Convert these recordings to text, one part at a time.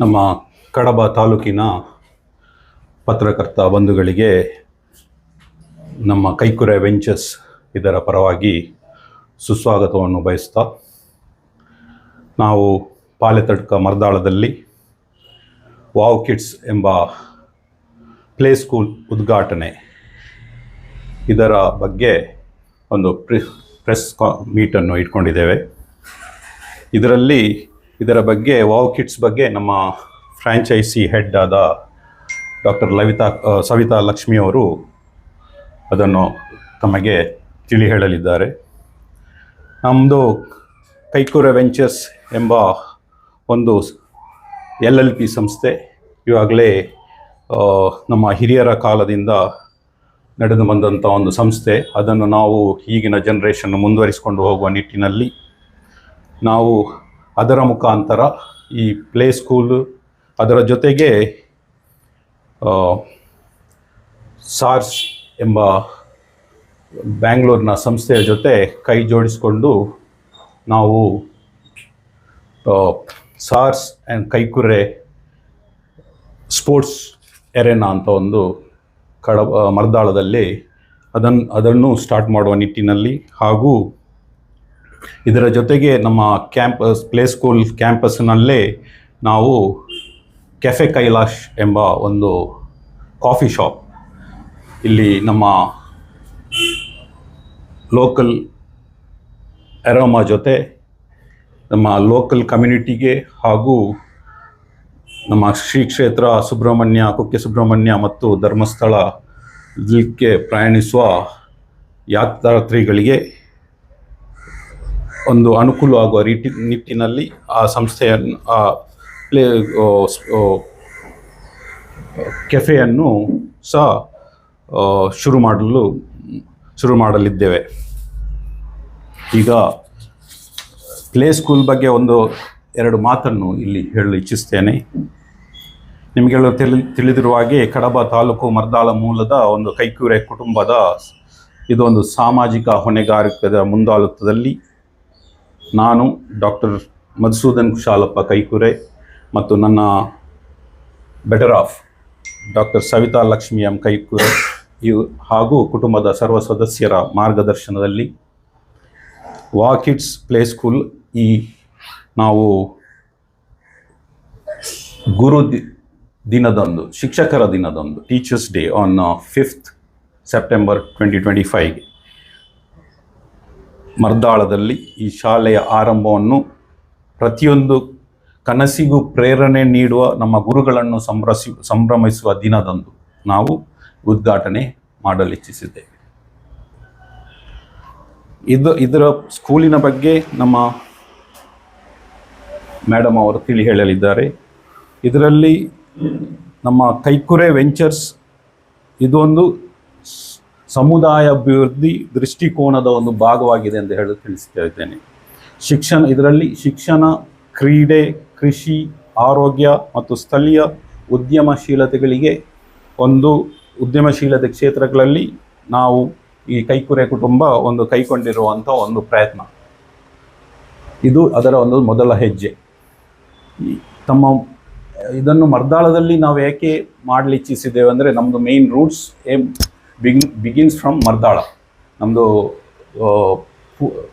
ನಮ್ಮ ಕಡಬ ತಾಲೂಕಿನ ಪತ್ರಕರ್ತ ಬಂಧುಗಳಿಗೆ ನಮ್ಮ ಕೈಕುರೆ ವೆಂಚರ್ಸ್ ಇದರ ಪರವಾಗಿ ಸುಸ್ವಾಗತವನ್ನು ಬಯಸ್ತಾ ನಾವು ಪಾಲೆತಡ್ಕ ಮರ್ದಾಳದಲ್ಲಿ ವಾವ್ ಕಿಡ್ಸ್ ಎಂಬ ಪ್ಲೇ ಸ್ಕೂಲ್ ಉದ್ಘಾಟನೆ ಇದರ ಬಗ್ಗೆ ಒಂದು ಪ್ರಿ, ಪ್ರೆಸ್ ಕಾ, ಮೀಟನ್ನು ಇಟ್ಕೊಂಡಿದ್ದೇವೆ. ಇದರಲ್ಲಿ ಇದರ ಬಗ್ಗೆ ವಾವ್ ಕಿಡ್ಸ್ ಬಗ್ಗೆ ನಮ್ಮ ಫ್ರ್ಯಾಂಚೈಸಿ ಹೆಡ್ ಆದ ಡಾಕ್ಟರ್ ಲವಿತಾ ಸವಿತಾ ಲಕ್ಷ್ಮಿ ಅವರು ಅದನ್ನು ತಮಗೆ ತಿಳಿ ಹೇಳಲಿದ್ದಾರೆ. ನಮ್ಮದು ಕೈಕೂರ ವೆಂಚರ್ಸ್ ಎಂಬ ಒಂದು ಎಲ್ ಎಲ್ ಪಿ ಸಂಸ್ಥೆ. ಇವಾಗಲೇ ನಮ್ಮ ಹಿರಿಯರ ಕಾಲದಿಂದ ನಡೆದು ಬಂದಂಥ ಒಂದು ಸಂಸ್ಥೆ. ಅದನ್ನು ನಾವು ಈಗಿನ ಜನ್ರೇಷನ್ ಮುಂದುವರಿಸಿಕೊಂಡು ಹೋಗುವ ನಿಟ್ಟಿನಲ್ಲಿ ನಾವು ಅದರ ಮುಖಾಂತರ ಈ ಪ್ಲೇ ಸ್ಕೂಲ್ ಅದರ ಜೊತೆಗೆ ಸಾರ್ಸ್ ಎಂಬ ಬ್ಯಾಂಗ್ಳೂರಿನ ಸಂಸ್ಥೆಯ ಜೊತೆ ಕೈ ಜೋಡಿಸಿಕೊಂಡು ನಾವು ಸಾರ್ಸ್ ಆ್ಯಂಡ್ ಕೈಕುರೆ ಸ್ಪೋರ್ಟ್ಸ್ ಎರೆನಾ ಅಂತ ಒಂದು ಕಡ ಮರ್ದಾಳದಲ್ಲಿ ಅದನ್ನು ಅದನ್ನು ಸ್ಟಾರ್ಟ್ ಮಾಡುವ ನಿಟ್ಟಿನಲ್ಲಿ ಹಾಗೂ ಇದರ ಜೊತೆಗೆ ನಮ್ಮ ಕ್ಯಾಂಪಸ್ ಪ್ಲೇ ಸ್ಕೂಲ್ ಕ್ಯಾಂಪಸ್ನಲ್ಲೇ ನಾವು ಕೆಫೆ ಕೈಲಾಶ್ ಎಂಬ ಒಂದು ಕಾಫಿ ಶಾಪ್ ಇಲ್ಲಿ ನಮ್ಮ ಲೋಕಲ್ ಅರೋಮಾ ಜೊತೆ ನಮ್ಮ ಲೋಕಲ್ ಕಮ್ಯುನಿಟಿಗೆ ಹಾಗೂ ನಮ್ಮ ಶ್ರೀ ಕ್ಷೇತ್ರ ಸುಬ್ರಹ್ಮಣ್ಯ, ಕುಕ್ಕೆ ಸುಬ್ರಹ್ಮಣ್ಯ ಮತ್ತು ಧರ್ಮಸ್ಥಳಕ್ಕೆ ಪ್ರಯಾಣಿಸುವ ಯಾತ್ರಾರ್ಥಿಗಳಿಗೆ ಒಂದು ಅನುಕೂಲವಾಗುವ ರೀತಿ ನಿಟ್ಟಿನಲ್ಲಿ ಆ ಸಂಸ್ಥೆಯನ್ನು, ಆ ಪ್ಲೇ ಕೆಫೆಯನ್ನು ಸಹ ಶುರು ಮಾಡಲು, ಶುರು ಮಾಡಲಿದ್ದೇವೆ. ಈಗ ಪ್ಲೇ ಸ್ಕೂಲ್ ಬಗ್ಗೆ ಒಂದು ಎರಡು ಮಾತನ್ನು ಇಲ್ಲಿ ಹೇಳಲು ಇಚ್ಛಿಸ್ತೇನೆ ನಿಮಗೆ ತಿಳಿ, ತಿಳಿದಿರುವ ಹಾಗೆ ಕಡಬ ತಾಲೂಕು ಮರ್ದಾಳ ಮೂಲದ ಒಂದು ಕೈಕೂರೆ ಕುಟುಂಬದ, ಇದೊಂದು ಸಾಮಾಜಿಕ ಹೊಣೆಗಾರಿಕೆಯ ಮುಂದಾಳುತ್ವದಲ್ಲಿ ನಾನು ಡಾಕ್ಟರ್ ಮಧುಸೂದನ್ ಕುಶಾಲಪ್ಪ ಕೈಕುರೆ ಮತ್ತು ನನ್ನ better half doctor Savita Lakshmi M Kaikure ಇವು ಹಾಗೂ ಕುಟುಂಬದ ಸರ್ವ ಸದಸ್ಯರ ಮಾರ್ಗದರ್ಶನದಲ್ಲಿ ವಾ ಕಿಡ್ಸ್ ಪ್ಲೇ ಸ್ಕೂಲ್ ಈ ನಾವು ಗುರು ದಿನದಂದು, ಶಿಕ್ಷಕರ ದಿನದಂದು teachers day on fifth September twenty twenty ಫೈವ್ಗೆ ಮರ್ದಾಳದಲ್ಲಿ ಈ ಶಾಲೆಯ ಆರಂಭವನ್ನು ಪ್ರತಿಯೊಂದು ಕನಸಿಗೂ ಪ್ರೇರಣೆ ನೀಡುವ ನಮ್ಮ ಗುರುಗಳನ್ನು ಸಂಭ್ರಸಿ ಸಂಭ್ರಮಿಸುವ ದಿನದಂದು ನಾವು ಉದ್ಘಾಟನೆ ಮಾಡಲಿಚ್ಛಿಸಿದ್ದೇವೆ. ಇದು, ಇದರ ಸ್ಕೂಲಿನ ಬಗ್ಗೆ ನಮ್ಮ ಮೇಡಮ್ ಅವರು ತಿಳಿ ಹೇಳಲಿದ್ದಾರೆ ಇದರಲ್ಲಿ ನಮ್ಮ ಕೈಕುರೆ ವೆಂಚರ್ಸ್ ಇದೊಂದು ಸಮುದಾಯ ಅಭಿವೃದ್ಧಿ ದೃಷ್ಟಿಕೋನದ ಒಂದು ಭಾಗವಾಗಿದೆ ಎಂದು ಹೇಳಿ ತಿಳಿಸ್ತಾ ಇದ್ದೇನೆ. ಶಿಕ್ಷಣ, ಇದರಲ್ಲಿ ಶಿಕ್ಷಣ, ಕ್ರೀಡೆ, ಕೃಷಿ, ಆರೋಗ್ಯ ಮತ್ತು ಸ್ಥಳೀಯ ಉದ್ಯಮಶೀಲತೆಗಳಿಗೆ ಒಂದು ಉದ್ಯಮಶೀಲತೆ ಕ್ಷೇತ್ರಗಳಲ್ಲಿ ನಾವು ಈ ಕೈಕುರೆ ಕುಟುಂಬ ಒಂದು ಕೈಕೊಂಡಿರುವಂಥ ಒಂದು ಪ್ರಯತ್ನ. ಇದು ಅದರ ಒಂದು ಮೊದಲ ಹೆಜ್ಜೆ. ತಮ್ಮ ಇದನ್ನು ಮರ್ದಾಳದಲ್ಲಿ ನಾವು ಯಾಕೆ ಮಾಡಲಿಚ್ಛಿಸಿದ್ದೇವೆ ಅಂದರೆ ನಮ್ಮದು main roots aim begin begins from Mardala. ನಮ್ಮದು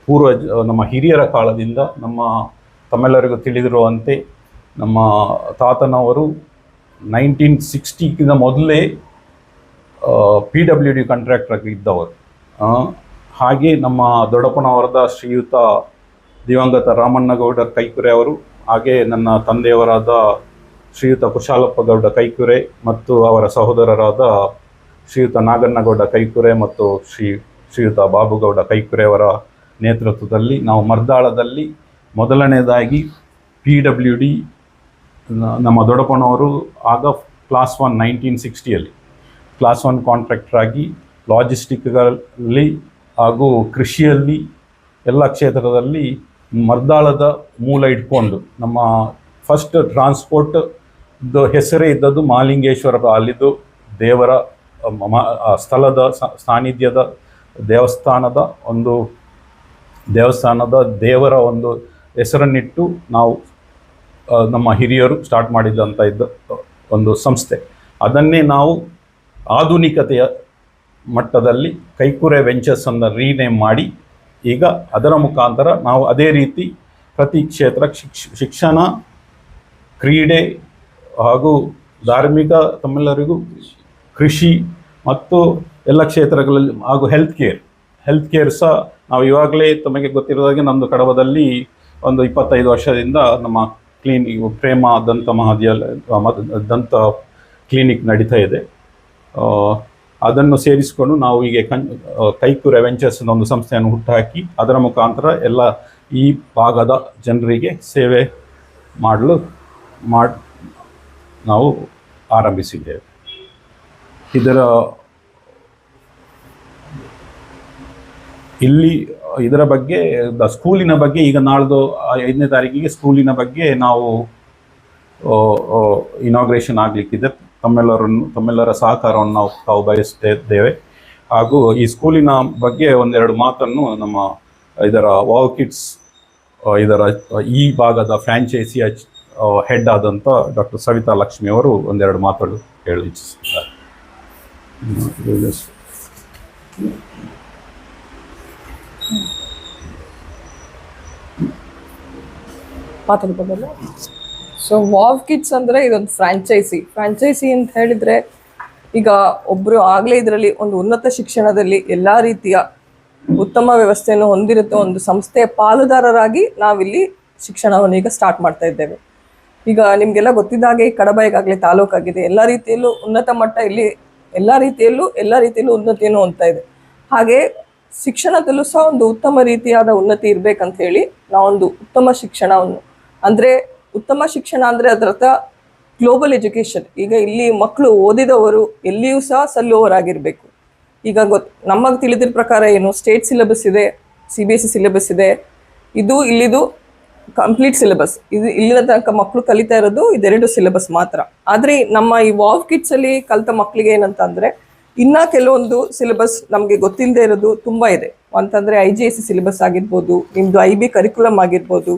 ಪೂರ್ವ ನಮ್ಮ ಹಿರಿಯರ ಕಾಲದಿಂದ ನಮ್ಮ ತಮ್ಮೆಲ್ಲರಿಗೂ ತಿಳಿದಿರುವಂತೆ ನಮ್ಮ ತಾತನವರು ನೈನ್ಟೀನ್ ಸಿಕ್ಸ್ಟಿಗಿಂತ ಮೊದಲೇ ಪಿ ಡಬ್ಲ್ಯೂ ಡಿ ಕಾಂಟ್ರಾಕ್ಟರ್ ಇದ್ದವರು. ಹಾಗೆ ನಮ್ಮ ದೊಡ್ಡಪ್ಪನವರದ ಶ್ರೀಯುತ ದಿವಂಗತ ರಾಮಣ್ಣಗೌಡರ ಕೈಕುರೆ ಅವರು, ಹಾಗೆ ನನ್ನ ತಂದೆಯವರಾದ ಶ್ರೀಯುತ ಕುಶಾಲಪ್ಪ ಗೌಡ ಕೈಕುರೆ ಮತ್ತು ಅವರ ಸಹೋದರರಾದ ಶ್ರೀಯುತ ನಾಗಣ್ಣಗೌಡ ಕೈಕುರೆ ಮತ್ತು ಶ್ರೀ ಶ್ರೀಯುತ ಬಾಬುಗೌಡ ಕೈಕುರೆ ಅವರ ನೇತೃತ್ವದಲ್ಲಿ ನಾವು ಮರ್ದಾಳದಲ್ಲಿ ಮೊದಲನೇದಾಗಿ ಪಿ ಡಬ್ಲ್ಯೂ ಡಿ ನಮ್ಮ ದೊಡ್ಡಪ್ಪನವರು ಆಗ ಕ್ಲಾಸ್ ಒನ್ ನೈನ್ಟೀನ್ ಸಿಕ್ಸ್ಟಿಯಲ್ಲಿ ಕ್ಲಾಸ್ ಒನ್ ಕಾಂಟ್ರಾಕ್ಟ್ರಾಗಿ ಲಾಜಿಸ್ಟಿಕ್ಗಳಲ್ಲಿ ಹಾಗೂ ಕೃಷಿಯಲ್ಲಿ ಎಲ್ಲ ಕ್ಷೇತ್ರದಲ್ಲಿ ಮರ್ದಾಳದ ಮೂಲ ಇಟ್ಕೊಂಡು ನಮ್ಮ ಫಸ್ಟ್ ಟ್ರಾನ್ಸ್ಪೋರ್ಟ್ ಹೆಸರೇ ಇದ್ದದ್ದು ಮಾಲಿಂಗೇಶ್ವರ ಅಲ್ಲಿದ್ದು ದೇವರ ಸ್ಥಳದ ಸಾನ್ನಿಧ್ಯದ ದೇವಸ್ಥಾನದ ಒಂದು ದೇವಸ್ಥಾನದ ದೇವರ ಒಂದು ಹೆಸರನ್ನಿಟ್ಟು ನಾವು ನಮ್ಮ ಹಿರಿಯರು ಸ್ಟಾರ್ಟ್ ಮಾಡಿದಂಥ ಇದ್ದ ಒಂದು ಸಂಸ್ಥೆ. ಅದನ್ನೇ ನಾವು ಆಧುನಿಕತೆಯ ಮಟ್ಟದಲ್ಲಿ ಕೈಕುರೆ ವೆಂಚರ್ಸ್ ಅನ್ನು ರೀನೇಮ್ ಮಾಡಿ, ಈಗ ಅದರ ಮುಖಾಂತರ ನಾವು ಅದೇ ರೀತಿ ಪ್ರತಿ ಕ್ಷೇತ್ರ ಶಿಕ್ಷ, ಶಿಕ್ಷಣ, ಕ್ರೀಡೆ ಹಾಗೂ ಧಾರ್ಮಿಕ ತಮ್ಮೆಲ್ಲರಿಗೂ ಕೃಷಿ ಮತ್ತು ಎಲ್ಲ ಕ್ಷೇತ್ರಗಳಲ್ಲಿ ಹಾಗೂ ಹೆಲ್ತ್ ಕೇರ್ ಹೆಲ್ತ್ ಕೇರ್ ಸಹ ನಾವು ಇವಾಗಲೇ ತಮಗೆ ಗೊತ್ತಿರೋ ಹಾಗೆ ನಮ್ಮದು ಕಡಬದಲ್ಲಿ ಒಂದು ಇಪ್ಪತ್ತೈದು ವರ್ಷದಿಂದ ನಮ್ಮ ಕ್ಲಿನಿಕ್ ಪ್ರೇಮ ದಂತ ಮಹಾದಿಯಲ್ ದಂತ ಕ್ಲಿನಿಕ್ ನಡೀತಾ ಇದೆ. ಅದನ್ನು ಸೇರಿಸಿಕೊಂಡು ನಾವು ಈಗ ಕನ್ ಕೈಕುರೆ ವೆಂಚರ್ಸ್ ಒಂದು ಸಂಸ್ಥೆಯನ್ನು ಹುಟ್ಟುಹಾಕಿ ಅದರ ಮುಖಾಂತರ ಎಲ್ಲ ಈ ಭಾಗದ ಜನರಿಗೆ ಸೇವೆ ಮಾಡಲು ಮಾಡಿ, ನಾವು ಆರಂಭಿಸಿದ್ದೇವೆ. ಇದರ ಇಲ್ಲಿ, ಇದರ ಬಗ್ಗೆ, ದ ಸ್ಕೂಲಿನ ಬಗ್ಗೆ ಈಗ ನಾಳ್ದು ಐದನೇ ತಾರೀಕಿಗೆ ಸ್ಕೂಲಿನ ಬಗ್ಗೆ ನಾವು ಇನಾಗ್ರೇಷನ್ ಆಗಲಿಕ್ಕಿದೆ. ತಮ್ಮೆಲ್ಲರನ್ನು, ತಮ್ಮೆಲ್ಲರ ಸಹಕಾರವನ್ನು ನಾವು, ತಾವು ಬಯಸ್ತಿದ್ದೇವೆ ಹಾಗೂ ಈ ಸ್ಕೂಲಿನ ಬಗ್ಗೆ ಒಂದೆರಡು ಮಾತನ್ನು ನಮ್ಮ ಇದರ ವಾವ್ ಕಿಡ್ಸ್ ಇದರ ಈ ಭಾಗದ ಫ್ರ್ಯಾಂಚೈಸಿಯ ಹೆಡ್ ಆದಂಥ ಡಾಕ್ಟರ್ ಸವಿತಾ ಲಕ್ಷ್ಮಿಯವರು ಒಂದೆರಡು ಮಾತುಗಳು ಹೇಳಿ ಇಚ್ಛಿಸಿದ್ದಾರೆ ಮಾತಾಡ್ಬೋದಲ್ಲ? ಸೊ ವಾವ್ ಕಿಡ್ಸ್ ಅಂದ್ರೆ ಇದೊಂದು ಫ್ರಾಂಚೈಸಿ ಫ್ರಾಂಚೈಸಿ ಅಂತ ಹೇಳಿದ್ರೆ ಈಗ ಒಬ್ರು ಆಗ್ಲೇ ಇದರಲ್ಲಿ ಒಂದು ಉನ್ನತ ಶಿಕ್ಷಣದಲ್ಲಿ ಎಲ್ಲಾ ರೀತಿಯ ಉತ್ತಮ ವ್ಯವಸ್ಥೆಯನ್ನು ಹೊಂದಿರುತ್ತೆ ಒಂದು ಸಂಸ್ಥೆಯ ಪಾಲುದಾರರಾಗಿ ನಾವಿಲ್ಲಿ ಶಿಕ್ಷಣವನ್ನು ಈಗ ಸ್ಟಾರ್ಟ್ ಮಾಡ್ತಾ ಇದ್ದೇವೆ. ಈಗ ನಿಮ್ಗೆಲ್ಲ ಗೊತ್ತಿದ್ದ ಹಾಗೆ ಈ ಕಡಬ ಈಗಾಗಲೇ ತಾಲೂಕಾಗಿದೆ. ಎಲ್ಲ ರೀತಿಯಲ್ಲೂ ಉನ್ನತ ಮಟ್ಟ ಇಲ್ಲಿ ಎಲ್ಲ ರೀತಿಯಲ್ಲೂ ಎಲ್ಲ ರೀತಿಯಲ್ಲೂ ಉನ್ನತಿಯನ್ನು ಹೊಂದ್ತಾ ಇದೆ. ಹಾಗೆ ಶಿಕ್ಷಣದಲ್ಲೂ ಸಹ ಒಂದು ಉತ್ತಮ ರೀತಿಯಾದ ಉನ್ನತಿ ಇರಬೇಕಂತ ಹೇಳಿ ನಾವೊಂದು ಉತ್ತಮ ಶಿಕ್ಷಣವನ್ನು, ಅಂದರೆ ಉತ್ತಮ ಶಿಕ್ಷಣ ಅಂದರೆ ಅದರರ್ಥ ಗ್ಲೋಬಲ್ ಎಜುಕೇಶನ್ ಈಗ ಇಲ್ಲಿ ಮಕ್ಕಳು ಓದಿದವರು ಎಲ್ಲಿಯೂ ಸಹ ಸಲ್ಲುವವರಾಗಿರಬೇಕು. ಈಗ ಗೊತ್ತು ನಮಗೆ ತಿಳಿದಿರೋ ಪ್ರಕಾರ ಏನು ಸ್ಟೇಟ್ ಸಿಲೆಬಸ್ ಇದೆ C B S C syllabus ಇದೆ. ಇದು, ಇಲ್ಲಿದು ಕಂಪ್ಲೀಟ್ ಸಿಲೆಬಸ್ ಇದು ಇಲ್ಲದ ತನಕ ಮಕ್ಕಳು ಕಲಿತಾ ಇರೋದು ಇದೆರಡು ಸಿಲೆಬಸ್ ಮಾತ್ರ. ಆದರೆ ನಮ್ಮ ಈ ವಾವ್ ಕಿಟ್ಸ್ ಅಲ್ಲಿ ಕಲಿತ ಮಕ್ಕಳಿಗೆ ಏನಂತ ಅಂದ್ರೆ ಇನ್ನ ಕೆಲವೊಂದು ಸಿಲೆಬಸ್ ನಮಗೆ ಗೊತ್ತಿಲ್ಲದೆ ಇರೋದು ತುಂಬಾ ಇದೆ. ಅಂತಂದ್ರೆ I G S C syllabus ಆಗಿರ್ಬೋದು ನಿಮ್ಮದು ಐ ಬಿ ಕರಿಕ್ಯುಲಮ್ ಆಗಿರ್ಬೋದು,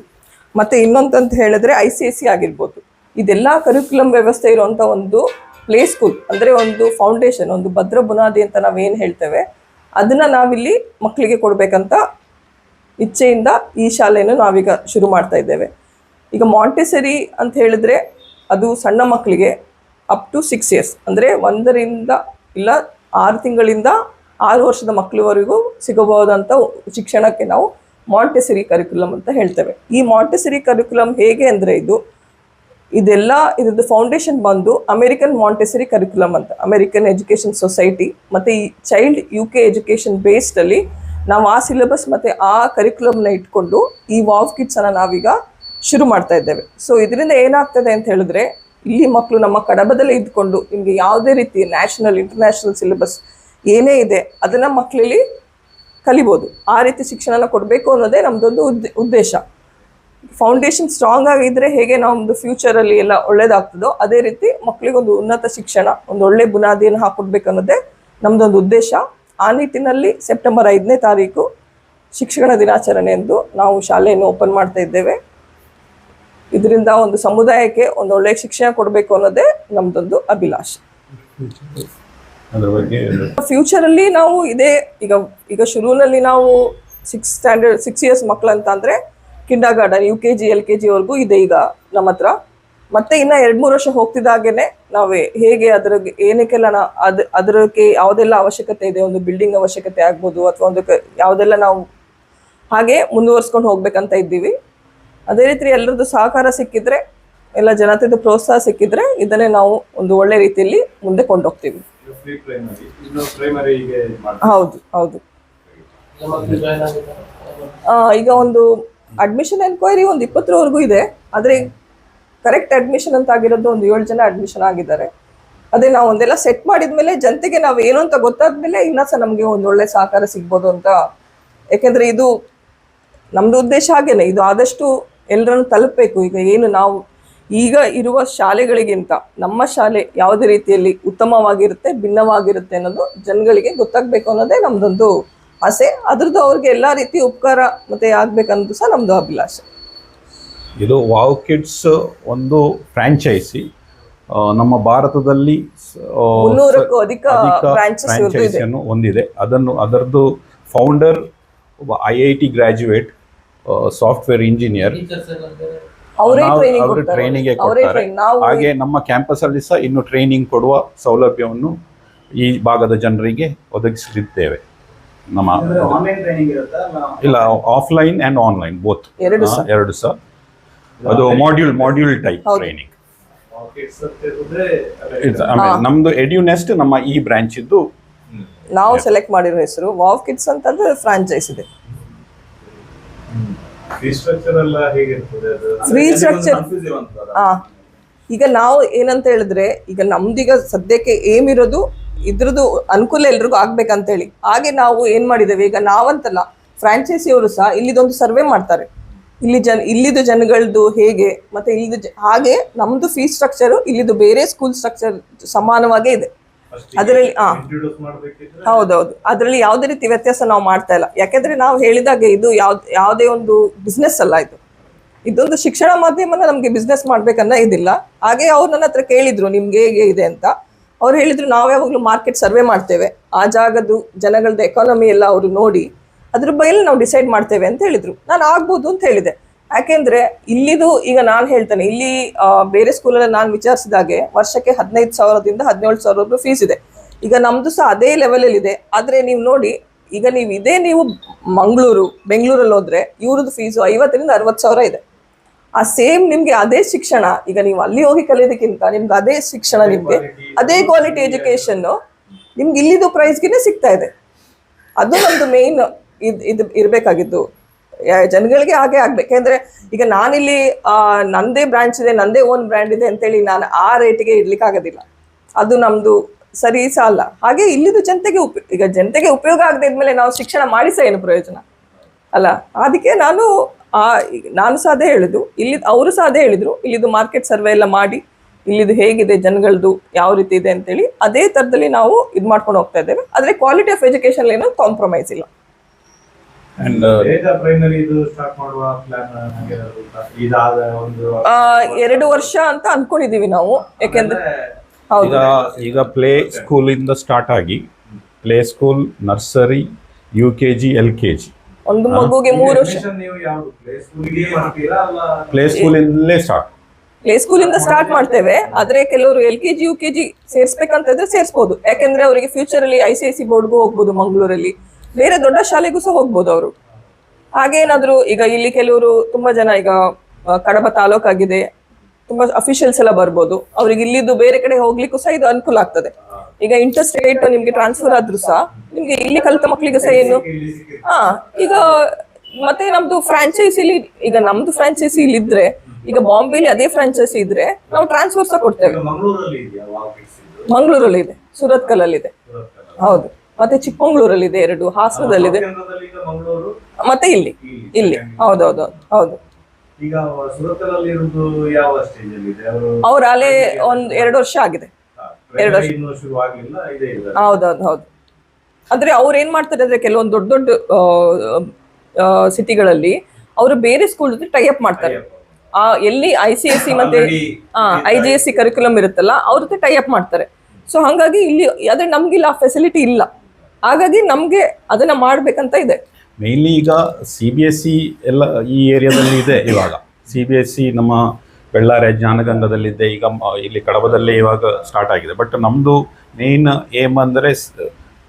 ಮತ್ತೆ ಇನ್ನೊಂದಂತ ಹೇಳಿದ್ರೆ ಐ ಸಿ ಎಸ್ ಸಿ ಆಗಿರ್ಬೋದು. ಇದೆಲ್ಲ ಕರಿಕ್ಯುಲಮ್ ವ್ಯವಸ್ಥೆ ಇರುವಂತ ಒಂದು ಪ್ಲೇ ಸ್ಕೂಲ್ ಅಂದ್ರೆ ಒಂದು ಫೌಂಡೇಶನ್ ಒಂದು ಭದ್ರ ಬುನಾದಿ ಅಂತ ನಾವೇನು ಹೇಳ್ತೇವೆ, ಅದನ್ನ ನಾವಿಲ್ಲಿ ಮಕ್ಕಳಿಗೆ ಕೊಡ್ಬೇಕಂತ ಇಚ್ಛೆಯಿಂದ ಈ ಶಾಲೆಯನ್ನು ನಾವೀಗ ಶುರು ಮಾಡ್ತಾ ಇದ್ದೇವೆ. ಈಗ ಮಾಂಟೆಸರಿ ಅಂತ ಹೇಳಿದ್ರೆ ಅದು ಸಣ್ಣ ಮಕ್ಕಳಿಗೆ ಅಪ್ ಟು ಸಿಕ್ಸ್ ಇಯರ್ಸ್ ಅಂದರೆ ಒಂದರಿಂದ ಇಲ್ಲ, ಆರು ತಿಂಗಳಿಂದ ಆರು ವರ್ಷದ ಮಕ್ಕಳವರೆಗೂ ಸಿಗಬಹುದಂಥ ಶಿಕ್ಷಣಕ್ಕೆ ನಾವು ಮಾಂಟೆಸರಿ ಕರಿಕ್ಯುಲಮ್ ಅಂತ ಹೇಳ್ತೇವೆ. ಈ ಮಾಂಟೆಸರಿ ಕರಿಕ್ಯುಲಮ್ ಹೇಗೆ ಅಂದರೆ ಇದು, ಇದೆಲ್ಲ ಇದ್ರದ್ದು ಫೌಂಡೇಶನ್ ಬಂದು ಅಮೆರಿಕನ್ ಮಾಂಟೆಸರಿ ಕರಿಕ್ಯುಲಮ್ ಅಂತ ಅಮೆರಿಕನ್ ಎಜುಕೇಷನ್ ಸೊಸೈಟಿ ಮತ್ತು ಈ ಚೈಲ್ಡ್ ಯು ಕೆ ಎಜುಕೇಷನ್ ಬೇಸ್ಡಲ್ಲಿ ನಾವು ಆ ಸಿಲೆಬಸ್ ಮತ್ತು ಆ ಕರಿಕ್ಯುಲಮ್ನ ಇಟ್ಕೊಂಡು ಈ ವಾವ್ ಕಿಟ್ಸನ್ನು ನಾವೀಗ ಶುರು ಮಾಡ್ತಾ ಇದ್ದೇವೆ. ಸೊ ಇದರಿಂದ ಏನಾಗ್ತದೆ ಅಂತ ಹೇಳಿದ್ರೆ, ಇಲ್ಲಿ ಮಕ್ಕಳು ನಮ್ಮ ಕಡಬದಲ್ಲೇ ಇದ್ಕೊಂಡು ನಿಮಗೆ ಯಾವುದೇ ರೀತಿ ನ್ಯಾಷನಲ್ ಇಂಟರ್ನ್ಯಾಷನಲ್ ಸಿಲೆಬಸ್ ಏನೇ ಇದೆ, ಅದನ್ನು ಮಕ್ಕಳಲ್ಲಿ ಕಲಿಬೋದು. ಆ ರೀತಿ ಶಿಕ್ಷಣನ ಕೊಡಬೇಕು ಅನ್ನೋದೇ ನಮ್ಮದೊಂದು ಉದ್ದ, ಉದ್ದೇಶ. ಫೌಂಡೇಶನ್ ಸ್ಟ್ರಾಂಗ್ ಆಗಿದ್ರೆ ಹೇಗೆ ನಮ್ಮದು ಫ್ಯೂಚರಲ್ಲಿ ಎಲ್ಲ ಒಳ್ಳೇದಾಗ್ತದೋ, ಅದೇ ರೀತಿ ಮಕ್ಕಳಿಗೊಂದು ಉನ್ನತ ಶಿಕ್ಷಣ, ಒಂದು ಒಳ್ಳೆ ಬುನಾದಿಯನ್ನು ಹಾಕೊಡ್ಬೇಕು ಅನ್ನೋದೇ ನಮ್ಮದೊಂದು ಉದ್ದೇಶ. ಆ ನಿಟ್ಟಿನಲ್ಲಿ ಸೆಪ್ಟೆಂಬರ್ ಐದನೇ ತಾರೀಕು ಶಿಕ್ಷಣ ದಿನಾಚರಣೆ ಎಂದು ನಾವು ಶಾಲೆಯನ್ನು ಓಪನ್ ಮಾಡ್ತಾ ಇದ್ದೇವೆ. ಇದರಿಂದ ಒಂದು ಸಮುದಾಯಕ್ಕೆ ಒಂದು ಒಳ್ಳೆಯ ಶಿಕ್ಷಣ ಕೊಡಬೇಕು ಅನ್ನೋದೇ ನಮ್ಮದೊಂದು ಅಭಿಲಾಷೆ. ಫ್ಯೂಚರಲ್ಲಿ ನಾವು ಇದೇ ಈಗ ಈಗ ಶುರುವಿನಲ್ಲಿ ನಾವು ಸಿಕ್ಸ್ ಸ್ಟ್ಯಾಂಡರ್ಡ್ ಸಿಕ್ಸ್ ಇಯರ್ಸ್ ಮಕ್ಕಳಂತ ಅಂದರೆ kindergarten U K G L K ಜಿವರೆಗೂ ಇದೆ ಈಗ ನಮ್ಮ ಹತ್ರ. ಮತ್ತೆ ಇನ್ನ ಎರಡ್ ಮೂರು ವರ್ಷ ಹೋಗ್ತಿದ್ದಾಗೇನೆ ನಾವು ಹೇಗೆ ಅದ್ರ ಏನಕ್ಕೆಲ್ಲ ಅದು ಅದಕ್ಕೆ ಯಾವುದೆಲ್ಲ ಅವಶ್ಯಕತೆ ಇದೆ, ಒಂದು ಬಿಲ್ಡಿಂಗ್ ಅವಶ್ಯಕತೆ ಆಗ್ಬೋದು ಅಥವಾ ಒಂದು ಯಾವ್ದೆಲ್ಲ ನಾವು ಹಾಗೆ ಮುಂದುವರ್ಸ್ಕೊಂಡು ಹೋಗ್ಬೇಕಂತ ಇದ್ದೀವಿ. ಅದೇ ರೀತಿ ಎಲ್ಲರದ್ದು ಸಹಕಾರ ಸಿಕ್ಕಿದ್ರೆ, ಎಲ್ಲ ಜನತೆದು ಪ್ರೋತ್ಸಾಹ ಸಿಕ್ಕಿದ್ರೆ ಇದನ್ನೇ ನಾವು ಒಂದು ಒಳ್ಳೆ ರೀತಿಯಲ್ಲಿ ಮುಂದೆ ಕೊಂಡೋಗ್ತೀವಿ. ಹೌದು ಹೌದು. ಈಗ ಒಂದು ಅಡ್ಮಿಷನ್ ಎನ್ಕ್ವೈರಿ ಒಂದು ಇಪ್ಪತ್ತರವರೆಗೂ ಇದೆ. ಆದರೆ ಕರೆಕ್ಟ್ ಅಡ್ಮಿಷನ್ ಅಂತ ಆಗಿರೋದು ಒಂದು ಏಳು ಜನ ಅಡ್ಮಿಷನ್ ಆಗಿದ್ದಾರೆ. ಅದೇ ನಾವು ಒಂದೆಲ್ಲ ಸೆಟ್ ಮಾಡಿದ್ಮೇಲೆ ಜನತೆಗೆ ನಾವು ಏನು ಅಂತ ಗೊತ್ತಾದ್ಮೇಲೆ ಇನ್ನೂ ಸಹ ನಮಗೆ ಒಂದು ಒಳ್ಳೆ ಸಹಕಾರ ಸಿಗ್ಬೋದು ಅಂತ. ಯಾಕೆಂದ್ರೆ ಇದು ನಮ್ದು ಉದ್ದೇಶ ಹಾಗೇನೆ, ಇದು ಆದಷ್ಟು ಎಲ್ಲರನ್ನು ತಲುಪಬೇಕು. ಈಗ ಏನು ನಾವು ಈಗ ಇರುವ ಶಾಲೆಗಳಿಗಿಂತ ನಮ್ಮ ಶಾಲೆ ಯಾವುದೇ ರೀತಿಯಲ್ಲಿ ಉತ್ತಮವಾಗಿರುತ್ತೆ, ಭಿನ್ನವಾಗಿರುತ್ತೆ ಅನ್ನೋದು ಜನಗಳಿಗೆ ಗೊತ್ತಾಗಬೇಕು ಅನ್ನೋದೇ ನಮ್ದೊಂದು ಆಸೆ. ಅದ್ರದ್ದು ಅವ್ರಿಗೆ ಎಲ್ಲ ರೀತಿ ಉಪಕಾರ ಮತ್ತೆ ಆಗ್ಬೇಕನ್ನೋದು ಸಹ ನಮ್ದು ಅಭಿಲಾಷೆ. ಇದು ವಾವ್ ಕಿಡ್ಸ್ ಒಂದು ಫ್ರಾಂಚೈಸಿ. ನಮ್ಮ ಭಾರತದಲ್ಲಿ ಅಧಿಕ. ಫ್ರಾಂಚೈಸಿಯನ್ನು ಹೊಂದಿದೆ. ಅದನ್ನು ಅದರದ್ದು ಫೌಂಡರ್ ಒಬ್ಬ I I T graduate software engineer ಅವರೇ ಟ್ರೈನಿಂಗ್ ಅವರು ಕೊಡ್ತಾರೆ. ಟ್ರೈನಿಂಗ್ ಅವರೇ ಕೊಡ್ತಾರೆ. ಹಾಗೆ ನಮ್ಮ ಕ್ಯಾಂಪಸ್ ಅಲ್ಲಿ ಸಹ ಇನ್ನು ಟ್ರೈನಿಂಗ್ ಕೊಡುವ ಸೌಲಭ್ಯವನ್ನು ಈ ಭಾಗದ ಜನರಿಗೆ ಒದಗಿಸಲಿದ್ದೇವೆ. ನಮ್ಮ ಆನ್ಲೈನ್ ಟ್ರೈನಿಂಗ್ ಇರುತ್ತಾ? ಇಲ್ಲ ಆಫ್ಲೈನ್ ಅಂಡ್ ಆನ್ಲೈನ್ ಬೋತ್ ಎರಡು ಸಹ. ಅದು ಮಾಡ್ಯೂಲ್ ಮಾಡ್ಯೂಲ್ ಟೈಪ್. ಟ್ರೈನಿಂಗ್ ನಮ್ದು ಎಡ್ಯು ಎಡ್ಯುನೆಸ್ಟ್ ನಮ್ಮ ಈ ಬ್ರಾಂಚ್ ಇದ್ದು ನಾವು ಸೆಲೆಕ್ಟ್ ಮಾಡಿರೋ ಹೆಸರು ವಾವ್ ಕಿಡ್ಸ್ ಅಂತಂದ್ರೆ ಫ್ರಾಂಚೈಸ್ ಇದೆ. ಫ್ರೀ ಸ್ಟ್ರಕ್ಚರ್ ಆ. ಈಗ ನಾವು ಏನಂತ ಹೇಳಿದ್ರೆ ಈಗ ನಮ್ದೀಗ ಸದ್ಯಕ್ಕೆ ಏಮ್ ಇರೋದು ಇದ್ರದ್ದು ಅನುಕೂಲ ಎಲ್ರಿಗೂ ಆಗ್ಬೇಕಂತೇಳಿ. ಹಾಗೆ ನಾವು ಏನ್ ಮಾಡಿದ್ದೇವೆ ಈಗ ನಾವಂತಲ್ಲ ಫ್ರಾಂಚೈಸಿ ಅವರು ಸಹ ಇಲ್ಲಿದೊಂದು ಸರ್ವೆ ಮಾಡ್ತಾರೆ. ಇಲ್ಲಿ ಜನ ಇಲ್ಲಿದು ಜನಗಳದ್ದು ಹೇಗೆ ಮತ್ತೆ ಇಲ್ಲಿದು ಹಾಗೆ ನಮ್ದು ಫೀ ಸ್ಟ್ರಕ್ಚರು ಇಲ್ಲಿದು ಬೇರೆ ಸ್ಕೂಲ್ ಸ್ಟ್ರಕ್ಚರ್ ಸಮಾನವಾಗೇ ಇದೆ. ಅದರಲ್ಲಿ ಹಾ ಹೌದೌದು. ಅದರಲ್ಲಿ ಯಾವುದೇ ರೀತಿ ವ್ಯತ್ಯಾಸ ನಾವು ಮಾಡ್ತಾ ಇಲ್ಲ. ಯಾಕೆಂದ್ರೆ ನಾವು ಹೇಳಿದಾಗೆ ಇದು ಯಾವ್ದು ಯಾವುದೇ ಒಂದು ಬಿಸ್ನೆಸ್ ಅಲ್ಲ ಇದು. ಇದೊಂದು ಶಿಕ್ಷಣ ಮಾಧ್ಯಮನ ನಮಗೆ ಬಿಸ್ನೆಸ್ ಮಾಡ್ಬೇಕನ್ನ ಇದಿಲ್ಲ. ಹಾಗೆ ಅವ್ರು ನನ್ನ ಹತ್ರ ಕೇಳಿದ್ರು ನಿಮ್ಗೆ ಹೇಗೆ ಇದೆ ಅಂತ. ಅವ್ರು ಹೇಳಿದ್ರು ನಾವು ಯಾವಾಗಲೂ ಮಾರ್ಕೆಟ್ ಸರ್ವೆ ಮಾಡ್ತೇವೆ. ಆ ಜಾಗದ್ದು ಜನಗಳದ್ದು ಎಕಾನಮಿ ಎಲ್ಲ ಅವರು ನೋಡಿ. ಅದ್ರ ಬಗ್ಗೆ ನಾವು ಡಿಸೈಡ್ ಮಾಡ್ತೇವೆ ಅಂತ ಹೇಳಿದ್ರು. ನಾನು ಆಗ್ಬೋದು ಅಂತ ಹೇಳಿದೆ. ಯಾಕೆಂದ್ರೆ ಇಲ್ಲಿದು ಈಗ ನಾನು ಹೇಳ್ತೇನೆ ಇಲ್ಲಿ ಬೇರೆ ಸ್ಕೂಲಲ್ಲಿ ನಾನು ವಿಚಾರಿಸಿದಾಗೆ ವರ್ಷಕ್ಕೆ ಹದಿನೈದು ಸಾವಿರದಿಂದ ಹದಿನೇಳು ಸಾವಿರ ಫೀಸ್ ಇದೆ. ಈಗ ನಮ್ದು ಸಹ ಅದೇ ಲೆವೆಲಲ್ಲಿ ಇದೆ ಆದ್ರೆ ನೀವು ನೋಡಿ ಈಗ ನೀವು ಇದೇ ನೀವು ಮಂಗಳೂರು ಬೆಂಗಳೂರಲ್ಲಿ ಹೋದ್ರೆ ಇವ್ರದ್ದು ಫೀಸು ಐವತ್ತರಿಂದ ಅರವತ್ತು ಸಾವಿರ ಇದೆ. ಆ ಸೇಮ್ ನಿಮ್ಗೆ ಅದೇ ಶಿಕ್ಷಣ ಈಗ ನೀವು ಅಲ್ಲಿ ಹೋಗಿ ಕಲಿಯೋದಕ್ಕಿಂತ ನಿಮ್ಗೆ ಅದೇ ಶಿಕ್ಷಣ ನಿಮ್ಗೆ ಅದೇ ಕ್ವಾಲಿಟಿ ಎಜುಕೇಶನ್ ನಿಮ್ಗೆ ಇಲ್ಲಿದು ಪ್ರೈಸ್ಗೆನೆ ಸಿಗ್ತಾ ಇದೆ. ಅದು ಒಂದು ಮೇನ್ ಇದ್ ಇದು ಇರಬೇಕಾಗಿದ್ದು. ಜನಗಳಿಗೆ ಹಾಗೆ ಆಗ್ಬೇಕು. ಅಂದ್ರೆ ಈಗ ನಾನಿಲ್ಲಿ ನಂದೇ ಬ್ರಾಂಚ್ ಇದೆ, ನಂದೇ ಓನ್ ಬ್ರ್ಯಾಂಡ್ ಇದೆ ಅಂತೇಳಿ ನಾನು ಆ ರೇಟಿಗೆ ಇಡ್ಲಿಕ್ಕೆ ಆಗೋದಿಲ್ಲ. ಅದು ನಮ್ದು ಸರಿ ಅಲ್ಲ. ಹಾಗೆ ಇಲ್ಲಿದು ಜನತೆಗೆ ಉಪ, ಈಗ ಜನತೆಗೆ ಉಪಯೋಗ ಆಗದೆ ಇದ್ಮೇಲೆ ನಾವು ಶಿಕ್ಷಣ ಮಾಡಿ ಸಹ ಏನು ಪ್ರಯೋಜನ? ಅಲ್ಲ, ಅದಕ್ಕೆ ನಾನು ನಾನು ಸಹ ಅದೇ ಹೇಳಿದ್ದು. ಇಲ್ಲಿ ಅವರು ಸಹ ಅದೇ ಹೇಳಿದ್ರು. ಇಲ್ಲಿದು ಮಾರ್ಕೆಟ್ ಸರ್ವೆ ಎಲ್ಲ ಮಾಡಿ, ಇಲ್ಲಿದು ಹೇಗಿದೆ ಜನಗಳದ್ದು ಯಾವ ರೀತಿ ಇದೆ ಅಂತೇಳಿ ಅದೇ ಥರದಲ್ಲಿ ನಾವು ಇದು ಮಾಡ್ಕೊಂಡು ಹೋಗ್ತಾ ಇದ್ದೇವೆ. ಆದರೆ ಕ್ವಾಲಿಟಿ ಆಫ್ ಎಜುಕೇಶನ್ ಏನೋ ಕಾಂಪ್ರಮೈಸ್ ಇಲ್ಲ. ಎರಡು ವರ್ಷ ಅಂತ ಅನ್ಕೊಂಡಿದೀವಿ ನಾವು. ಯಾಕೆಂದ್ರೆ ಹೌದು. ಈಗ ಈಗ ಪ್ಲೇ ಸ್ಕೂಲ್ ಇಂದ ಸ್ಟಾರ್ಟ್ ಆಗಿ play school nursery U K G L K G ಒಂದು ಮಗುಗೆ ಮೂರು ವರ್ಷ. ಪ್ಲೇ ಸ್ಕೂಲ್ ಇಂದಲೇ ಸ್ಟಾರ್ಟ್ ಪ್ಲೇ ಇಂದ ಸ್ಟಾರ್ಟ್ ಮಾಡ್ತೇವೆ. ಆದ್ರೆ ಕೆಲವರು L K G U K G ಸೇರ್ಸ್ಬೇಕಂತ ಇದ್ರೆ ಸೇರಿಸಬಹುದು ಯಾಕೆಂದ್ರೆ ಅವರಿಗೆ ಫ್ಯೂಚರ್ ಅಲ್ಲಿ ಐ ಸಿ ಐ ಸಿ ಬೋರ್ಡ್ಗೂ ಹೋಗ್ಬೋದು ಮಂಗಳೂರಲ್ಲಿ. ಬೇರೆ ದೊಡ್ಡ ಶಾಲೆಗೂ ಸಹ ಹೋಗ್ಬೋದು ಅವರು. ಹಾಗೇನಾದ್ರು ಈಗ ಇಲ್ಲಿ ಕೆಲವರು ತುಂಬಾ ಜನ ಈಗ ಕಡಬ ತಾಲೂಕಾಗಿದೆ ತುಂಬಾ ಅಫಿಷಿಯಲ್ಸ್ ಎಲ್ಲ ಬರ್ಬೋದು. ಅವ್ರಿಗೆ ಇಲ್ಲಿದ್ದು ಬೇರೆ ಕಡೆ ಹೋಗ್ಲಿಕ್ಕೂ ಸಹ ಇದು ಅನುಕೂಲ ಆಗ್ತದೆ. ಈಗ ಇಂಟ್ರೆಸ್ಟ್ ರೇಟ್ ನಿಮ್ಗೆ ಟ್ರಾನ್ಸ್ಫರ್ ಆದ್ರೂ ಸಹ ನಿಮ್ಗೆ ಇಲ್ಲಿ ಕಲಿತ ಮಕ್ಕಳಿಗೆ ಸಹ ಏನು ಹಾ ಈಗ ಮತ್ತೆ ನಮ್ದು ಫ್ರಾಂಚೈಸಿಲಿ ಈಗ ನಮ್ದು ಫ್ರಾಂಚೈಸಿ ಇಲ್ಲಿ ಇದ್ರೆ ಈಗ ಬಾಂಬೆಲಿ ಅದೇ ಫ್ರಾಂಚೈಸಿ ಇದ್ರೆ ನಾವು ಟ್ರಾನ್ಸ್ಫರ್ ಸಹ ಕೊಡ್ತೇವೆ. ಮಂಗಳೂರಲ್ಲಿ ಇದು ಇದೆ ಸುರತ್ ಅಲ್ಲಿ ಇದೆ ಹೌದು. ಮತ್ತೆ ಚಿಕ್ಕಮಂಗ್ಳೂರಲ್ಲಿ ಇದೆ ಎರಡು ಹಾಸನದಲ್ಲಿದೆ. ಮತ್ತೆ ಇಲ್ಲಿ ಇಲ್ಲಿ ಹೌದೌದು ಹೌದು. ಅವರು ಅಲೆ ಒಂದ್ ಎರಡು ವರ್ಷ ಆಗಿದೆ. ಎರಡು ವರ್ಷ. ಹೌದೌದು ಹೌದು. ಅಂದ್ರೆ ಅವ್ರು ಏನ್ ಮಾಡ್ತಾರೆ ಅಂದ್ರೆ ಕೆಲವೊಂದು ದೊಡ್ಡ ದೊಡ್ಡ ಸಿಟಿಗಳಲ್ಲಿ ಅವರು ಬೇರೆ ಸ್ಕೂಲ್ ಜೊತೆ ಟೈ ಅಪ್ ಮಾಡ್ತಾರೆ. ಆ ಎಲ್ಲಿ ಐ ಸಿ ಎಸ್ ಸಿ ಮತ್ತೆ I G S C curriculum ಇರುತ್ತಲ್ಲ ಅವ್ರ ಜೊತೆ ಟೈ ಅಪ್ ಮಾಡ್ತಾರೆ. ಸೊ ಹಾಗಾಗಿ ಇಲ್ಲಿ ಆದ್ರೆ ನಮ್ಗಿಲ್ಲ ಆ ಫೆಸಿಲಿಟಿ ಇಲ್ಲ. ಹಾಗಾಗಿ ನಮಗೆ ಅದನ್ನ ಮಾಡ್ಬೇಕಂತ ಇದೆ. ಮೇನ್ಲಿ ಈಗ ಸಿ ಬಿ ಎಸ್ ಸಿ ಎಲ್ಲ ಈ ಏರಿಯಾದಲ್ಲಿ ಇದೆ ಇವಾಗ. ಸಿ ಬಿ ಎಸ್ ಸಿ ನಮ್ಮ ಬೆಳ್ಳಾರೆ ಜ್ಞಾನಗಂಗದಲ್ಲಿದೆ ಈಗ ಇಲ್ಲಿ ಕಡಬದಲ್ಲೇ ಇವಾಗ ಸ್ಟಾರ್ಟ್ ಆಗಿದೆ. ಬಟ್ ನಮ್ಮದು ಮೇನ್ ಏಮ್ ಅಂದರೆ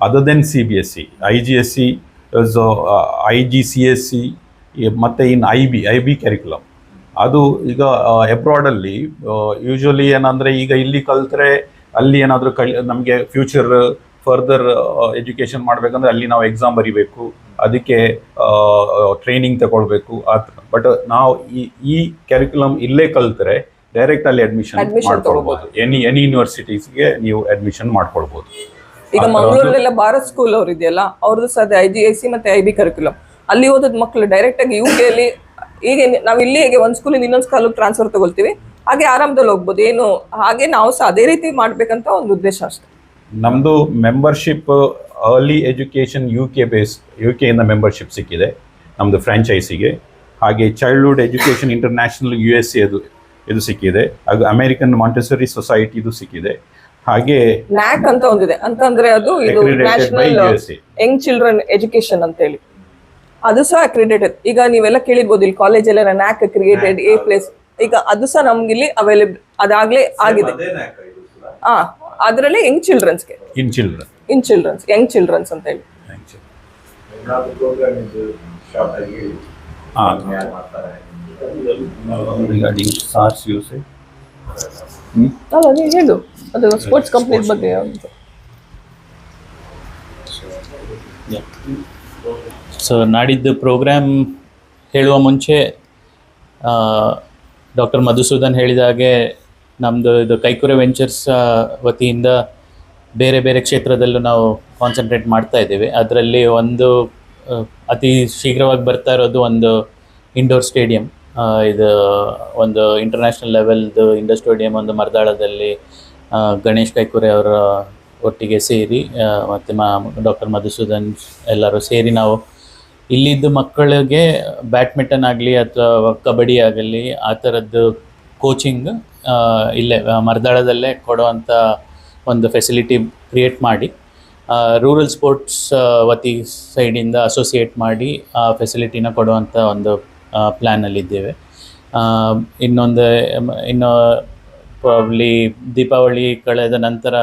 other than C B S C I G S C I G C S C ಮತ್ತು in I B I B curriculum ಅದು ಈಗ ಎಬ್ರಾಡಲ್ಲಿ ಯೂಶ್ವಲಿ ಏನಂದರೆ ಈಗ ಇಲ್ಲಿ ಕಲಿತ್ರೆ ಅಲ್ಲಿ ಏನಾದರೂ ಕಲಿ ನಮಗೆ ಫ್ಯೂಚರ್ ಫರ್ದರ್ ಎಜುಕೇಷನ್ ಮಾಡಬೇಕಂದ್ರೆ ಅಲ್ಲಿ ನಾವು ಎಕ್ಸಾಮ್ ಬರಿಬೇಕು. ಅದಕ್ಕೆ ಟ್ರೈನಿಂಗ್ ತಗೊಳ್ಬೇಕು. ಬಟ್ ನಾವು ಈ ಈ ಕ್ಯಾರಿಕ್ಯುಲಮ್ ಇಲ್ಲೇ ಕಲ್ತರೆ ಡೈರೆಕ್ಟ್ ಅಲ್ಲಿ ಅಡ್ಮಿಷನ್ ಮಾಡ್ಕೊಳ್ಬಹುದು ಎನಿ ಎನಿ ಯೂನಿವರ್ಸಿಟೀಸ್ಗೆ ನೀವು ಅಡ್ಮಿಷನ್ ಮಾಡ್ಕೊಳ್ಬಹುದು ಈಗ ಮಂಗಳೂರಲ್ಲೆಲ್ಲ ಭಾರತ್ ಸ್ಕೂಲ್ ಅವ್ರು ಇದೆಯಲ್ಲ ಅವ್ರದ್ದು ಸಹ ಐ ಜಿ ಐ ಸಿ ಮತ್ತೆ ಐ ಬಿ ಕರಿಕ್ಯುಲಮ್ ಅಲ್ಲಿ ಓದೋದ್ ಮಕ್ಕಳು ಡೈರೆಕ್ಟ್ ಆಗಿ ಯು ಕೆ ಅಲ್ಲಿ ಈಗ ನಾವು ಇಲ್ಲಿ ಹೇಗೆ ಒಂದ್ ಸ್ಕೂಲಿಂದ ಇನ್ನೊಂದು ಸ್ಕೂಲಿಗೆ ಟ್ರಾನ್ಸ್ಫರ್ ತಗೊಳ್ತೀವಿ ಹಾಗೆ ಆರಾಮದಲ್ಲಿ ಹೋಗ್ಬೋದು. ಏನು ಹಾಗೆ ನಾವು ಸಹ ಅದೇ ರೀತಿ ಮಾಡ್ಬೇಕಂತ ಒಂದು ಉದ್ದೇಶ ಅಷ್ಟೇ. ನಮ್ಮದು membership early education U K base U ಕೆಯಿಂದ membership ಸಿಕ್ಕಿದೆ ನಮ್ಮದು ಫ್ರ್ಯಾಂಚೈಸಿಗೆ ಹಾಗೆ childhood education international U S ಎದು ಇದು ಸಿಕ್ಕಿದೆ. ಹಾಗೂ ಅಮೆರಿಕನ್ ಮಾಂಟೆಸರಿ ಸೊಸೈಟಿ ಇದು ಸಿಕ್ಕಿದೆ. ಹಾಗೆ ನ್ಯಾಕ್ ಅಂತ ಒಂದಿದೆ. ಅಂತಂದ್ರೆ ಅದು ಇದು ನ್ಯಾಷನಲ್. ಯಂಗ್ ಚಿಲ್ಡ್ರನ್ ಎಜುಕೇಶನ್ ಅಂತ ಹೇಳಿ ಅದು ಸಹ ಅಕ್ರಿಡೇಟೆಡ್ ಈಗ ನೀವೆಲ್ಲ ಕೇಳಿರ್ಬೋದು ಇಲ್ಲಿ ಕಾಲೇಜಲ್ಲಿ ಎಲ್ಲ ನ್ಯಾಕ್ ಕ್ರಿಯೇಟೆಡ್ ಎ ಪ್ಲೇಸ್ ಈಗ ಅದು ಸಹ ನಮ್ಗಿಲ್ಲಿ ಅವೈಲೇಬಲ್ ಅದಾಗ್ಲೇ ಆಗಿದೆ. ಹಾ ಅದರಲ್ಲಿ young ಚಿಲ್ಡ್ರನ್ಸ್ಗೆ in children in childrens young childrens ಅಂತ ಹೇಳಿ. ರಿಗಾರ್ಡಿಂಗ್ ಸಾರ್ಸ್ ಯೂಸ್ ಅಲ್ಲ ಹೇಳು. ಅದು ಸ್ಪೋರ್ಟ್ಸ್ ಕಂಪ್ಲೀಟ್ ಬಗ್ಗೆ ಯಾವ್ದು? ಸೊ ನಾಡಿದ್ದು ಪ್ರೋಗ್ರಾಮ್ ಹೇಳುವ ಮುಂಚೆ ಡಾಕ್ಟರ್ ಮಧುಸೂದನ್ ಹೇಳಿದ ಹಾಗೆ ನಮ್ಮದು ಇದು ಕೈಕುರೆ ವೆಂಚರ್ಸ್ ವತಿಯಿಂದ ಬೇರೆ ಬೇರೆ ಕ್ಷೇತ್ರದಲ್ಲೂ ನಾವು ಕಾನ್ಸಂಟ್ರೇಟ್ ಮಾಡ್ತಾ ಇದ್ದೇವೆ. ಅದರಲ್ಲಿ ಒಂದು ಅತಿ ಶೀಘ್ರವಾಗಿ ಬರ್ತಾ ಇರೋದು ಒಂದು ಇಂಡೋರ್ ಸ್ಟೇಡಿಯಂ ಇದು ಒಂದು ಇಂಟರ್ನ್ಯಾಷನಲ್ ಲೆವೆಲ್ದು ಇಂಡೋರ್ ಸ್ಟೇಡಿಯಂ ಒಂದು ಮರದಾಳದಲ್ಲಿ ಗಣೇಶ್ ಕೈಕುರೆ ಅವರ ಒಟ್ಟಿಗೆ ಸೇರಿ ಮತ್ತು ಮಾ ಡಾಕ್ಟರ್ ಮಧುಸೂದನ್ ಎಲ್ಲರೂ ಸೇರಿ ನಾವು ಇಲ್ಲಿದ್ದು ಮಕ್ಕಳಿಗೆ ಬ್ಯಾಡ್ಮಿಂಟನ್ ಆಗಲಿ ಅಥವಾ ಕಬಡ್ಡಿ ಆಗಲಿ, ಆ ಥರದ್ದು ಕೋಚಿಂಗ್ ಇಲ್ಲೇ ಮರದಾಳದಲ್ಲೇ ಕೊಡುವಂಥ ಒಂದು ಫೆಸಿಲಿಟಿ ಕ್ರಿಯೇಟ್ ಮಾಡಿ ರೂರಲ್ ಸ್ಪೋರ್ಟ್ಸ್ ವತಿ ಸೈಡಿಂದ ಅಸೋಸಿಯೇಟ್ ಮಾಡಿ ಆ ಫೆಸಿಲಿಟಿನ ಕೊಡುವಂಥ ಒಂದು ಪ್ಲ್ಯಾನಲ್ಲಿದ್ದೇವೆ ಇನ್ನೊಂದು ಇನ್ನು ಪ್ರಾಬ್ಲಿ ದೀಪಾವಳಿ ಕಳೆದ ನಂತರ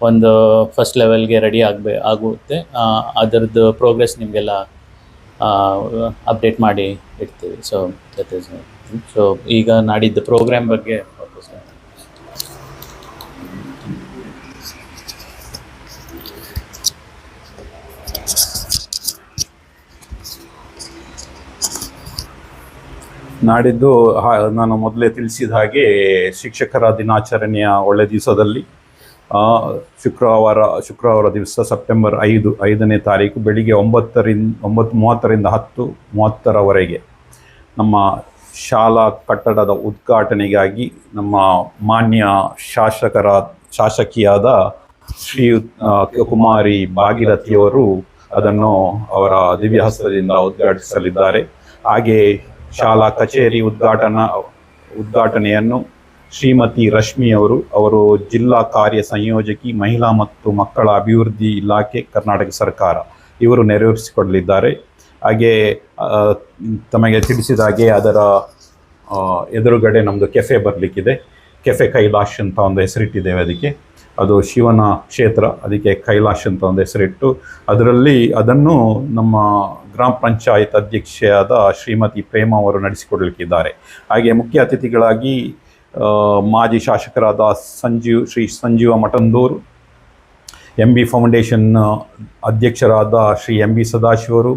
ಒಂದು ಫಸ್ಟ್ ಲೆವೆಲ್ಗೆ ರೆಡಿ ಆಗಬೇ, ಆಗುತ್ತೆ. ಅದರದ್ದು ಪ್ರೋಗ್ರೆಸ್ ನಿಮಗೆಲ್ಲ ಅಪ್ಡೇಟ್ ಮಾಡಿ ಇಡ್ತೀವಿ. ಸೊ ದಟ್ ಇಸ್ ಸೊ ಈಗ ನಾಡಿದ್ದು ಪ್ರೋಗ್ರಾಮ್ ಬಗ್ಗೆ ನಾಡಿದ್ದು ನಾನು ಮೊದಲೇ ತಿಳಿಸಿದ ಹಾಗೆ ಶಿಕ್ಷಕರ ದಿನಾಚರಣೆಯ ಒಳ್ಳೆ ದಿವಸದಲ್ಲಿ ಶುಕ್ರವಾರ ಶುಕ್ರವಾರ ದಿವಸ ಸೆಪ್ಟೆಂಬರ್ ಐದು ಐದನೇ ತಾರೀಕು ಬೆಳಿಗ್ಗೆ ಒಂಬತ್ತರಿಂದ ಒಂಬತ್ತು ಮೂವತ್ತರಿಂದ ಹತ್ತು ಮೂವತ್ತರವರೆಗೆ ನಮ್ಮ ಶಾಲಾ ಕಟ್ಟಡದ ಉದ್ಘಾಟನೆಗಾಗಿ ನಮ್ಮ ಮಾನ್ಯ ಶಾಸಕರ ಶಾಸಕಿಯಾದ ಆ, ಕುಮಾರಿ ಭಾಗೀರಥಿಯವರು ಅದನ್ನು ಅವರ ದಿವ್ಯಹಸ್ತದಿಂದ ಉದ್ಘಾಟಿಸಲಿದ್ದಾರೆ. ಹಾಗೆ ಶಾಲಾ ಕಚೇರಿ ಉದ್ಘಾಟನಾ, ಉದ್ಘಾಟನೆಯನ್ನು ಶ್ರೀಮತಿ ರಶ್ಮಿ ಅವರು ಅವರು ಜಿಲ್ಲಾ ಕಾರ್ಯ ಸಂಯೋಜಕಿ, ಮಹಿಳಾ ಮತ್ತು ಮಕ್ಕಳ ಅಭಿವೃದ್ಧಿ ಇಲಾಖೆ, ಕರ್ನಾಟಕ ಸರ್ಕಾರ. ಇವರು ನೆರವೇರಿಸಿಕೊಡಲಿದ್ದಾರೆ. ಹಾಗೆ ತಮಗೆ ತಿಳಿಸಿದ ಹಾಗೆ ಅದರ ಎದುರುಗಡೆ ನಮ್ಮದು ಕೆಫೆ ಬರಲಿಕ್ಕಿದೆ. ಕೆಫೆ ಕೈಲಾಶ್ ಅಂತ ಒಂದು ಹೆಸರಿಟ್ಟಿದ್ದೇವೆ ಅದಕ್ಕೆ. ಅದು ಶಿವನ ಕ್ಷೇತ್ರ, ಅದಕ್ಕೆ ಕೈಲಾಶ್ ಅಂತ ಒಂದು ಹೆಸರಿಟ್ಟು, ಅದರಲ್ಲಿ ಅದನ್ನು ನಮ್ಮ ಗ್ರಾಮ ಪಂಚಾಯತ್ ಅಧ್ಯಕ್ಷೆಯಾದ ಶ್ರೀಮತಿ ಪ್ರೇಮ ಅವರು ನಡೆಸಿಕೊಡಲಿಕ್ಕಿದ್ದಾರೆ. ಹಾಗೆ ಮುಖ್ಯ ಅತಿಥಿಗಳಾಗಿ ಮಾಜಿ ಶಾಸಕರಾದ Sanjeev, Shri Sanjeeva Mathandur M B foundation ಅಧ್ಯಕ್ಷರಾದ ಶ್ರೀ ಎಂ ಬಿ ಸದಾಶಿವರು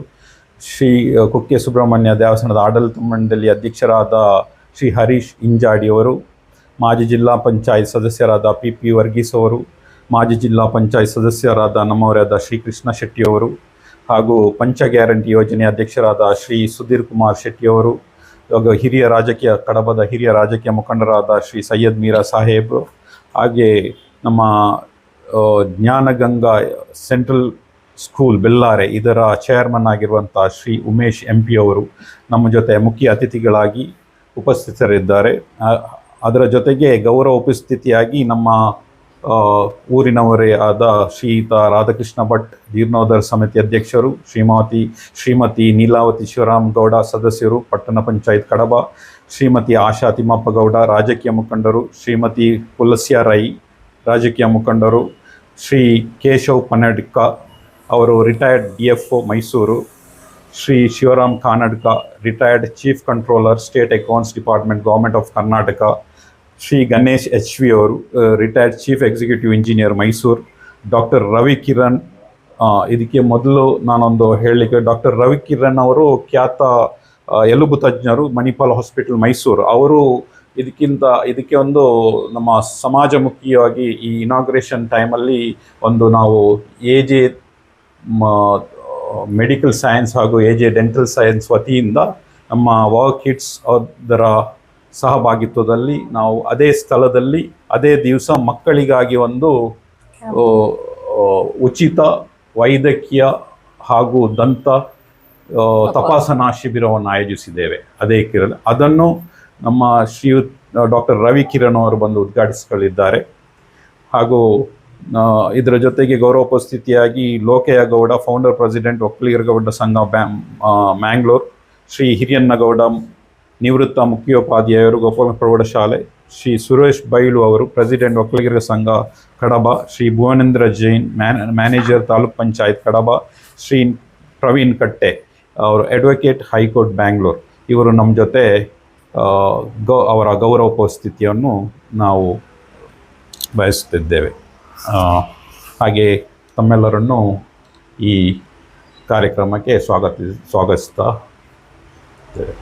ಶ್ರೀ ಕುಕ್ಕೆ ಸುಬ್ರಹ್ಮಣ್ಯ ದೇವಸ್ಥಾನದ ಆಡಳಿತ ಮಂಡಳಿ ಅಧ್ಯಕ್ಷರಾದ ಶ್ರೀ ಹರೀಶ್ ಇಂಜಾಡಿಯವರು ಮಾಜಿ ಜಿಲ್ಲಾ ಪಂಚಾಯತ್ ಸದಸ್ಯರಾದ ಪಿ ಪಿ ವರ್ಗೀಸ್ ಅವರು, ಮಾಜಿ ಜಿಲ್ಲಾ ಪಂಚಾಯತ್ ಸದಸ್ಯರಾದ ನಮ್ಮವರಾದ ಶ್ರೀ ಕೃಷ್ಣ ಶೆಟ್ಟಿಯವರು ಹಾಗೂ ಪಂಚ ಗ್ಯಾರಂಟಿ ಯೋಜನೆ ಅಧ್ಯಕ್ಷರಾದ ಶ್ರೀ ಸುಧೀರ್ ಕುಮಾರ್ ಶೆಟ್ಟಿಯವರು ಇವಾಗ ಹಿರಿಯ ರಾಜಕೀಯ, ಕಡಬದ ಹಿರಿಯ ರಾಜಕೀಯ ಮುಖಂಡರಾದ ಶ್ರೀ ಸೈಯದ್ ಮೀರಾ ಸಾಹೇಬ್ ಹಾಗೆ ನಮ್ಮ ಜ್ಞಾನಗಂಗಾ ಸೆಂಟ್ರಲ್ ಸ್ಕೂಲ್ ಬೆಲ್ಲಾರೆ ಇದರ ಚೇರ್ಮನ್ ಆಗಿರುವಂಥ ಶ್ರೀ ಉಮೇಶ್ ಎಂ ಪಿ ಅವರು ನಮ್ಮ ಜೊತೆ ಮುಖ್ಯ ಅತಿಥಿಗಳಾಗಿ ಉಪಸ್ಥಿತರಿದ್ದಾರೆ. ಅದರ ಜೊತೆಗೆ ಗೌರವ ಉಪಸ್ಥಿತಿಯಾಗಿ ನಮ್ಮ ಊರಿನವರೇ ಆದ ಶ್ರೀಯುತ ರಾಧಾಕೃಷ್ಣ ಭಟ್ ಜೀರ್ಣೋದ್ಧಾರ ಸಮಿತಿ ಅಧ್ಯಕ್ಷರು, ಶ್ರೀಮತಿ ಶ್ರೀಮತಿ ನೀಲಾವತಿ ಶಿವರಾಮ್ ಗೌಡ ಸದಸ್ಯರು, ಪಟ್ಟಣ ಪಂಚಾಯತ್ ಕಡಬ, ಶ್ರೀಮತಿ ಆಶಾ ತಿಮ್ಮಪ್ಪ ಗೌಡ ರಾಜಕೀಯ ಮುಖಂಡರು, ಶ್ರೀಮತಿ ಪುಲಸ್ಯ ರೈ ರಾಜಕೀಯ ಮುಖಂಡರು, ಶ್ರೀ ಕೇಶವ್ ಪನಡ್ಕ ಅವರು retired D F O Mysuru, Shri Shivaram Kanadka retired chief controller state accounts department government of Karnataka Shri Ganesh H V ಅವರು retired chief executive engineer Mysuru doctor Ravi Kiran ಇದಕ್ಕೆ ಮೊದಲು ನಾನೊಂದು ಹೇಳಲಿಕ್ಕೆ ಡಾಕ್ಟರ್ ರವಿ ಕಿರಣ್ ಅವರು ಖ್ಯಾತ ಎಲುಬು ತಜ್ಞರು ಮಣಿಪಾಲ್ ಹಾಸ್ಪಿಟಲ್ ಮೈಸೂರು. ಅವರು ಇದಕ್ಕಿಂತ, ಇದಕ್ಕೆ ಒಂದು ನಮ್ಮ ಸಮಾಜಮುಖಿಯಾಗಿ ಈ ಇನಾಗ್ರೇಷನ್ ಟೈಮಲ್ಲಿ ಒಂದು ನಾವು ಎ ಜೆ ಮೆಡಿಕಲ್ ಸೈನ್ಸ್ ಹಾಗೂ ಎ ಜೆ ಡೆಂಟಲ್ ಸೈನ್ಸ್ ವತಿಯಿಂದ ನಮ್ಮ ವರ್ಕ್ ಕಿಟ್ಸ್ ಅದರ ಸಹಭಾಗಿತ್ವದಲ್ಲಿ ನಾವು ಅದೇ ಸ್ಥಳದಲ್ಲಿ ಅದೇ ದಿವಸ ಮಕ್ಕಳಿಗಾಗಿ ಒಂದು ಉಚಿತ ವೈದ್ಯಕೀಯ ಹಾಗೂ ದಂತ ತಪಾಸಣಾ. ಶಿಬಿರವನ್ನು ಆಯೋಜಿಸಿದ್ದೇವೆ. ಅದೇ ಕಿರಣ್ ಅದನ್ನು ನಮ್ಮ ಶ್ರೀಯುತ್ ಡಾಕ್ಟರ್ ರವಿ ಕಿರಣ್ ಅವರು ಬಂದು ಉದ್ಘಾಟಿಸಿಕೊಳ್ಳಿದ್ದಾರೆ. ಹಾಗೂ ಇದರ ಜೊತೆಗೆ ಗೌರವೋಪಸ್ಥಿತಿಯಾಗಿ ಲೋಕಯ್ಯ ಗೌಡ ಫೌಂಡರ್ ಪ್ರೆಸಿಡೆಂಟ್ ಒಕ್ಕಲಿಗರ ಗೌಡ ಸಂಘ ಬ್ಯಾ ಮ್ಯಾಂಗ್ಳೂರ್ ಶ್ರೀ ಹಿರಿಯನ್ನಗೌಡ ನಿವೃತ್ತ ಮುಖ್ಯೋಪಾಧ್ಯಾಯರು ಗೋಪಾಲ ಪ್ರೌಢಶಾಲೆ ಶ್ರೀ ಸುರೇಶ್ ಬೈಲು ಅವರು ಪ್ರೆಸಿಡೆಂಟ್ ಒಕ್ಕಲಿಗರ ಸಂಘ ಕಡಬ, ಶ್ರೀ ಭುವನೇಂದ್ರ ಜೈನ್ ಮ್ಯಾನ್, ಮ್ಯಾನೇಜರ್ ತಾಲೂಕ್ ಪಂಚಾಯತ್ ಕಡಬ, ಶ್ರೀ ಪ್ರವೀಣ್ ಕಟ್ಟೆ, ಅವರು ಅಡ್ವೊಕೇಟ್ ಹೈಕೋರ್ಟ್ ಬ್ಯಾಂಗ್ಳೂರ್. ಇವರು ನಮ್ಮ ಜೊತೆ ಗೌ, ಅವರ ಗೌರವೋಪಸ್ಥಿತಿಯನ್ನು ನಾವು ಬಯಸುತ್ತಿದ್ದೇವೆ. ಹಾಗೆ ತಮ್ಮೆಲ್ಲರನ್ನು ಈ ಕಾರ್ಯಕ್ರಮಕ್ಕೆ ಸ್ವಾಗತಿ ಸ್ವಾಗತಿಸ್ತಾ ಇದ್ದೇವೆ.